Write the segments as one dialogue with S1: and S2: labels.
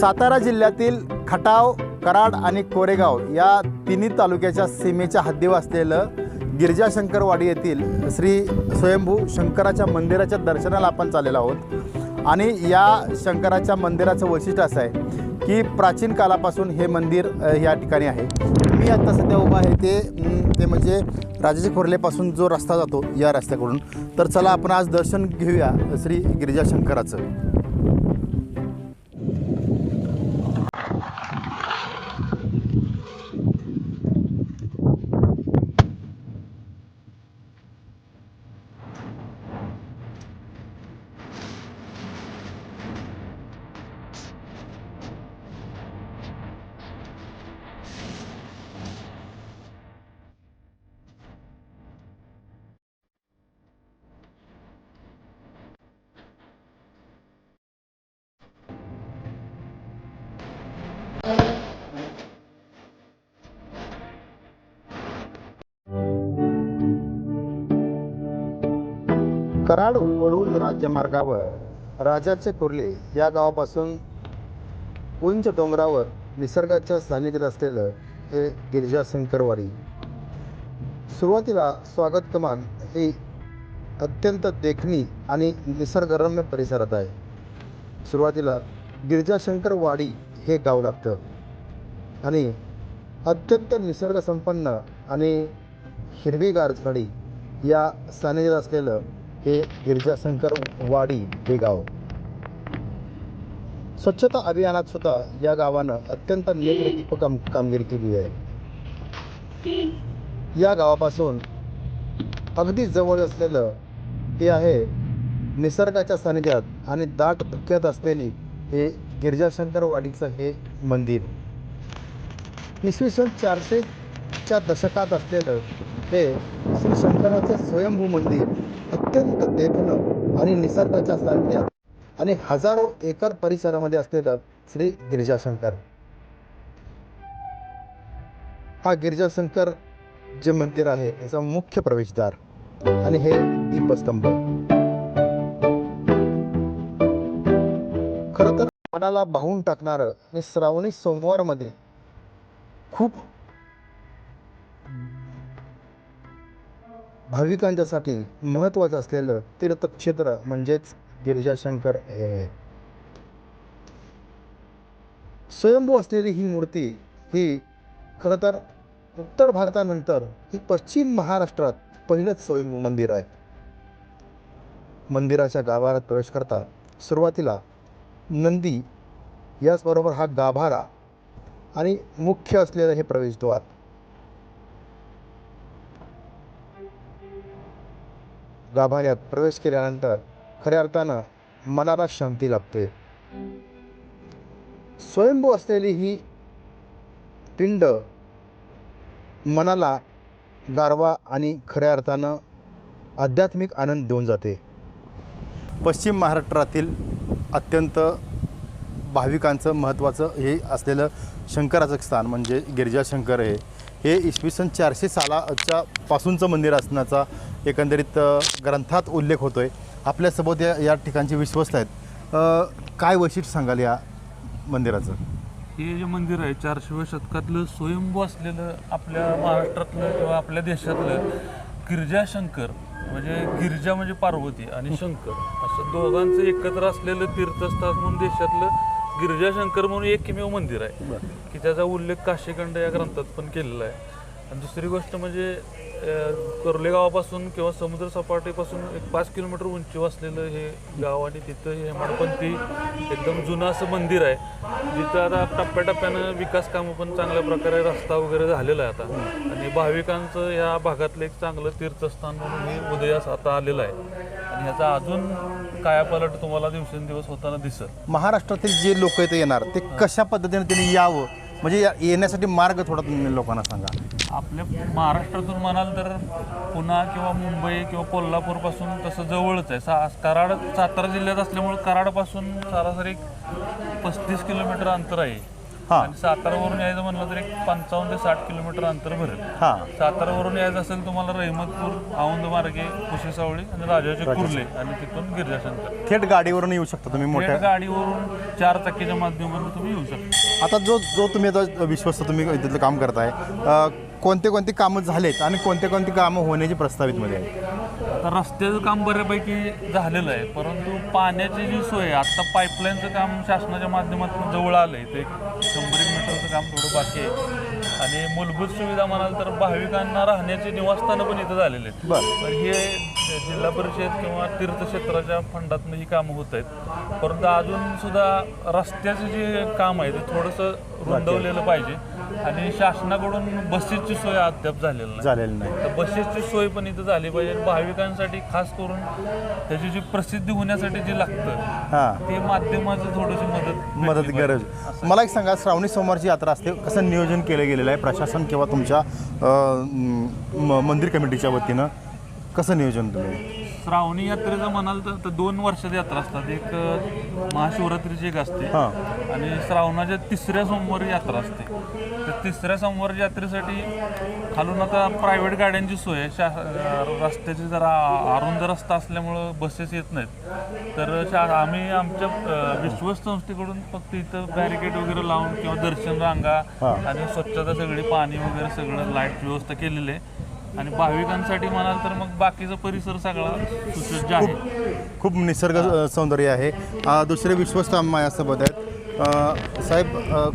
S1: सातारा जिल्ह्यातील खटाव कराड आणि कोरेगाव या तिन्ही तालुक्याच्या सीमेच्या हद्दीवर असलेलं गिरिजाशंकरवाडी येथील श्री स्वयंभू शंकराच्या मंदिराच्या दर्शनाला आपण चाललेलो आहोत. आणि या शंकराच्या मंदिराचं वैशिष्ट्य असं आहे की प्राचीन कालापासून हे मंदिर या ठिकाणी आहे. मी आत्ता सध्या उभा आहे ते ते म्हणजे राजाजी खोर्लेपासून जो रस्ता जातो या रस्त्याकडून. तर चला आपण आज दर्शन घेऊया श्री गिरिजाशंकराचं. कराड वळून राज्यमार्गावर राजाचे कुर्ले या गावापासून उंच डोंगरावर निसर्गाच्या सानिध्यात असलेलं हे गिरिजाशंकरवाडी सुरुवातीला स्वागत कमान ही अत्यंत देखणी आणि निसर्गरम्य परिसरात आहे. सुरुवातीला गिरिजाशंकरवाडी हे गाव लागतं आणि अत्यंत निसर्गसंपन्न आणि हिरवीगार झाडी या सानिध्यात असलेलं हे गिरिजाशंकर वाडी हे गाव. स्वच्छता अभियानात सुद्धा या गावानं अत्यंत नियमित काम कामगिरी केली आहे. या गावापासून अगदी जवळ असलेलं हे आहे निसर्गाच्या सानिध्यात आणि दाट धुक्यात असलेली हे गिरजाशंकर वाडीचं हे मंदिर. इसवी सन चारशेच्या दशकात असलेलं हे श्री शंकराचं स्वयंभू मंदिर. अत्यंत देखणं आणि निसर्गाच्या सानिध्यात आणि हजारो एकर परिसरामध्ये असलेलं श्री गिरिजाशंकर. हा गिरिजाशंकर जे मंदिर आहे याचा मुख्य प्रवेशद्वार आणि हे दीपस्तंभ. खरं तर मनाला भावून टाकणारं आणि श्रावणी सोमवारमध्ये खूप भाविकांच्यासाठी महत्त्वाचं असलेलं तीर्थक्षेत्र म्हणजेच गिरिजाशंकर हे आहे. स्वयंभू असलेली ही मूर्ती ही खरं तर उत्तर भारतानंतर ही पश्चिम महाराष्ट्रात पहिलंच स्वयंभू मंदिर आहे मंदिराच्या गाभाऱ्यात प्रवेश करता सुरुवातीला नंदी याचबरोबर हा गाभारा आणि मुख्य असलेलं हे प्रवेशद्वार गाभाऱ्यात प्रवेश केल्यानंतर खऱ्या अर्थानं मनाला शांती लाभते. स्वयंभू असलेली ही पिंड मनाला गारवा आणि खऱ्या अर्थानं आध्यात्मिक आनंद देऊन जाते. पश्चिम महाराष्ट्रातील अत्यंत भाविकांचं महत्त्वाचं हे असलेलं शंकराचं स्थान म्हणजे गिरिजाशंकर हे. हे इसवी सन चारशे सालाच्या पासूनचं मंदिर असण्याचा एकंदरीत ग्रंथात उल्लेख होतो आहे आपल्यासोबत या या ठिकाणचे विश्वस्त आहेत. काय वैशिष्ट्य सांगाल या मंदिराचं?
S2: हे जे मंदिर आहे चारशेव्या शतकातलं स्वयंभू असलेलं आपल्या महाराष्ट्रातलं किंवा आपल्या देशातलं गिरजाशंकर म्हणजे गिरजा म्हणजे पार्वती आणि शंकर असं दोघांचं एकत्र असलेलं तीर्थस्थान म्हणून देशातलं गिरिजाशंकर म्हणून एकमेव मंदिर आहे. की त्याचा उल्लेख काशीखंड या ग्रंथात पण केलेला आहे. आणि दुसरी गोष्ट म्हणजे अं, कर्ले गावापासून किंवा समुद्र सपाटीपासून एक पाच किलोमीटर उंचीवर असलेलं हे गाव आणि तिथं हे हेमाडपंथी एकदम जुनं असं मंदिर आहे. जिथं आता टप्प्याटप्प्यानं विकास कामं पण चांगल्या प्रकारे रस्ता वगैरे झालेला आहे आता. आणि भाविकांचं या भागातलं एक चांगलं तीर्थस्थान म्हणून हे उदयास आता आलेलं आहे. आणि ह्याचा अजून कायापालट तुम्हाला दिवसेंदिवस होताना दिसत
S1: महाराष्ट्रातील जे लोक इथे येणार ते कशा पद्धतीने त्यांनी यावं? म्हणजे या- येण्यासाठी मार्ग थोडा तुम्ही लोकांना सांगा.
S2: आपल्या महाराष्ट्रातून म्हणाल तर पुणा किंवा मुंबई किंवा कोल्हापूरपासून तसं जवळच आहे. सा कराड सातारा जिल्ह्यात असल्यामुळे कराडपासून सरासरी पस्तीस किलोमीटर अंतर आहे.
S3: हां.
S2: आणि सातारावरून यायचं म्हणलं तर एक पंचावन्न ते साठ किलोमीटर अंतर भरेल
S3: हां.
S2: सातारावरून यायचं असेल तुम्हाला रहिमतपूर औंध मार्गे कुशेसावळी आणि राजाचे कुर्ले आणि तिथून गिरजाशंकर.
S3: थेट गाडीवरून येऊ शकता तुम्ही मोठ्या
S2: थेट गाडीवरून चार चाकीच्या माध्यमातून तुम्ही येऊ शकता.
S3: आता जो जो तुम्ही आता विश्वस्त तुम्ही तिथलं काम करताय अ, कोणते कोणते कामं झालेत आणि कोणते कोणते कामं होण्याची प्रस्तावितमध्ये आहे
S2: आता रस्त्याचं काम बऱ्यापैकी झालेलं आहे परंतु पाण्याची जी सोय आहे आता पाईपलाईनचं काम शासनाच्या माध्यमातून जवळ आलं आहे ते शंभर एक मीटरचं काम थोडं बाकी आहे. आणि मूलभूत सुविधा म्हणाल तर भाविकांना राहण्याची निवासस्थानं पण इथं झालेले आहेत.
S3: बरं.
S2: तर हे जिल्हा परिषद किंवा तीर्थक्षेत्राच्या फंडातनं ही कामं होत आहेत. परंतु अजून सुद्धा रस्त्याचं जे काम आहे ते थोडंसं रुंदवलेलं पाहिजे. आणि शासनाकडून बसेसची सोय अद्याप झालेली नाही.
S3: झालेलं नाही.
S2: तर बसेसची सोय पण इथं झाली पाहिजे. आणि भाविकांसाठी खास करून त्याची जी प्रसिद्धी होण्यासाठी जे लागतं
S3: हां.
S2: ते माध्यमाचं थोडीशी मदत
S3: मदत
S2: भेटली
S3: गरज. मला एक सांगा श्रावणी सोमवारची यात्रा असते कसं नियोजन केलं गेलेलं आहे प्रशासन किंवा तुमच्या म- मंदिर कमिटीच्या वतीनं? कसं नियोजन तुम्ही?
S2: श्रावणी यात्रेचं म्हणाल तर तर दोन वर्षात यात्रा असतात. एक अ, महाशिवरात्रीची एक असते
S3: हां.
S2: आणि श्रावणाच्या तिसऱ्या सोमवारी यात्रा असते. तर तिसऱ्या सोमवारी यात्रेसाठी खालून आता प्रायव्हेट गाड्यांची सोय आहे. शा रस्त्याची जरा अरुंद रस्ता असल्यामुळं बसेस येत नाहीत. तर शा आम्ही आमच्या अ, विश्वस्त संस्थेकडून फक्त इथं बॅरिकेड वगैरे लावून किंवा दर्शन रांगा. आणि स्वच्छता सगळी पाणी वगैरे सगळं लाइट व्यवस्था केलेली आहे. आणि भाविकांसाठी म्हणाल तर मग बाकीचा परिसर सगळा सुसज्ज आहे.
S3: खूप निसर्ग सौंदर्य आहे. अ, दुसरे विश्वस्त माझ्यासोबत आहेत. अ, साहेब अ,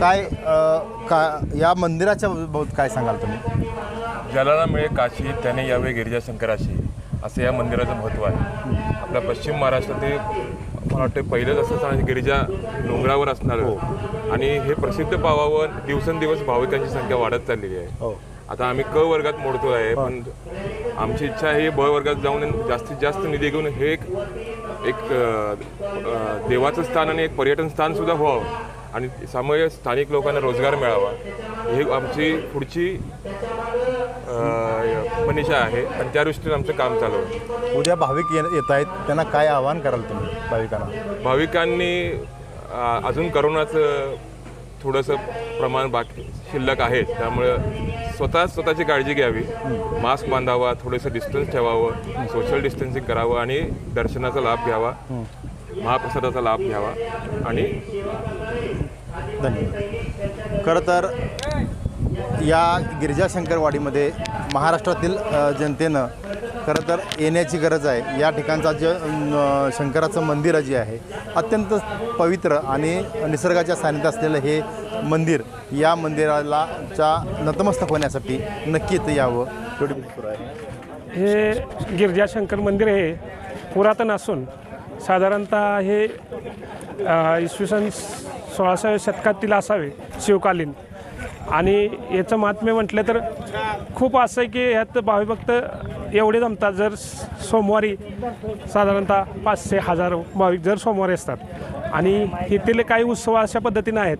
S3: काय अ, का या मंदिराच्या बाबत काय सांगाल तुम्ही?
S4: ज्याला मिळे काशी त्याने यावे गिरिजा शंकराशी असं या मंदिराचं महत्त्व आहे. आपल्या पश्चिम महाराष्ट्रातील मला वाटतं पहिलंच असं स्थान आहे गिरिजा डोंगरावर असणारं आणि हे प्रसिद्ध पावावर दिवसेंदिवस भाविकांची संख्या वाढत चाललेली आहे.
S3: हो.
S4: आता आम्ही क वर्गात मोडतो आहे पण आमची इच्छा आहे ब वर्गात जाऊन जास्तीत जास्त निधी घेऊन हे एक एक देवाचं स्थान आणि एक पर्यटन स्थान सुद्धा व्हावं आणि त्यामुळे स्थानिक लोकांना रोजगार मिळावा. ही आमची पुढची मनीषा आहे आणि त्या दृष्टीने आमचं काम चालू आहे.
S3: उद्या भाविक ये- येत आहेत त्यांना काय आवाहन कराल तुम्ही भाविकांना?
S4: भाविकांनी अ, अजून करोनाचं थोडंसं प्रमाण बाकी शिल्लक आहे त्यामुळं स्वतः स्वतःची काळजी घ्यावी. मास्क बांधावा थोडंसं डिस्टन्स ठेवावं सोशल डिस्टन्सिंग करावं आणि दर्शनाचा लाभ घ्यावा महाप्रसादाचा लाभ घ्यावा आणि
S3: धन्यवाद. खरं तर या गिरिजाशंकरवाडीमध्ये महाराष्ट्रातील जनतेनं खरं तर येण्याची गरज आहे. या ठिकाणचा जे शंकराचं मंदिर जे आहे अत्यंत पवित्र आणि निसर्गाच्या सानिध्यात असलेलं हे मंदिर या मंदिराला च्या नतमस्तक होण्यासाठी नक्की यावं एवढी
S5: हे गिरिजाशंकर मंदिर हे पुरातन असून साधारणतः हे इसवी सन सोळाशे शतकातील असावे शिवकालीन. आणि याचं महात्म्य म्हटलं तर खूप असं आहे की ह्यात भाविभक्त एवढे जमतात जर सोमवारी साधारणतः पाचशे हजार भाविक जर सोमवारी असतात. आणि येथील काही उत्सव अशा पद्धतीनं आहेत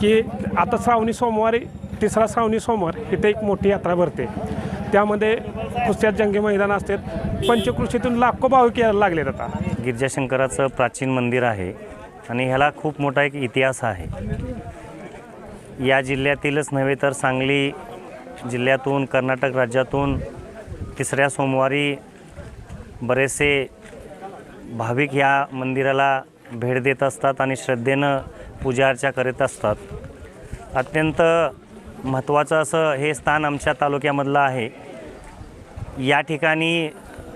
S5: की आता श्रावणी सोमवारी तिसरा श्रावणी सोमवार इथे एक मोठी यात्रा भरते. त्यामध्ये कुस्त्यात जंगी मैदान असतात पंचकृषीतून लाखो भाविक यायला लागलेत आता.
S6: गिरजाशंकराचं प्राचीन मंदिर आहे आणि ह्याला खूप मोठा एक इतिहास आहे. या जिल्ह्यातीलच नव्हे तर सांगली जिल्ह्यातून कर्नाटक राज्यातून तिसऱ्या सोमवारी बरेचसे भाविक या मंदिराला भेट देत असतात आणि श्रद्धेनं पूजाअर्चा करीत असतात. अत्यंत महत्त्वाचं असं हे स्थान आमच्या तालुक्यामधलं आहे. या ठिकाणी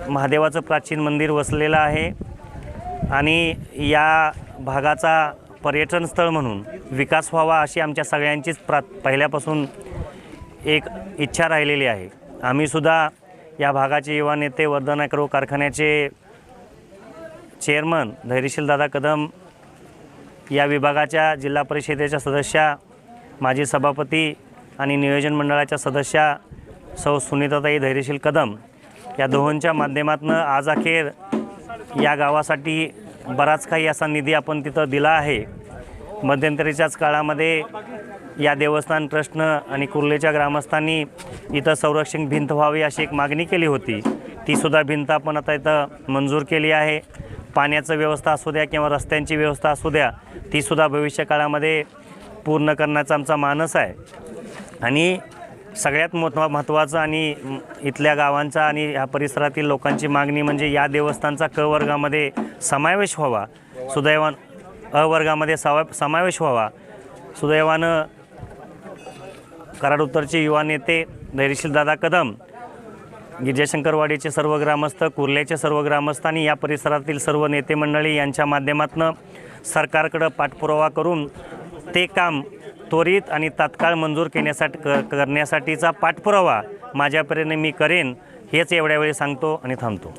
S6: महादेवाचं प्राचीन मंदिर वसलेलं आहे आणि या भागाचा पर्यटन स्थळ म्हणून विकास व्हावा अशी आमच्या सगळ्यांचीच प्रा पहिल्यापासून एक इच्छा राहिलेली आहे. आम्हीसुद्धा या भागाचे युवा नेते वर्धन कारखान्याचे चेअरमन धैर्यशील दादा कदम या विभागाच्या जिल्हा परिषदेच्या सदस्या माजी सभापती आणि नियोजन मंडळाच्या सदस्या सौ सुनीताताई धैर्यशील कदम या दोहोंच्या माध्यमातून आज अखेर या गावासाठी बराच काही असा निधी आपण तिथं दिला आहे. मध्यंतरीच्याच काळामध्ये या देवस्थान ट्रस्टनं आणि कुर्लेच्या ग्रामस्थांनी इथं संरक्षण भिंत व्हावी अशी एक मागणी केली होती. तीसुद्धा भिंत आपण आता इथं मंजूर केली आहे. पाण्याचं व्यवस्था असू द्या किंवा रस्त्यांची व्यवस्था असू द्या तीसुद्धा भविष्य काळामध्ये पूर्ण करण्याचा आमचा मानस आहे. आणि सगळ्यात मोठं महत्त्वाचं आणि इथल्या गावांचा आणि ह्या परिसरातील लोकांची मागणी म्हणजे या देवस्थानचा क वर्गामध्ये समावेश व्हावा. सुदैवान अ वर्गामध्ये सवा समावेश व्हावा. सुदैवानं कराड उत्तरचे युवा नेते धैर्यशील दादा कदम गिरिजाशंकरवाडीचे सर्व ग्रामस्थ कुर्ल्याचे सर्व ग्रामस्थ आणि या परिसरातील सर्व नेते मंडळी यांच्या माध्यमातून सरकारकडं पाठपुरावा करून ते काम त्वरित आणि तात्काळ मंजूर केण्यासाठी क करण्यासाठीचा पाठपुरावा माझ्यापर्यंत मी करेन हेच एवढ्या वेळी सांगतो आणि थांबतो.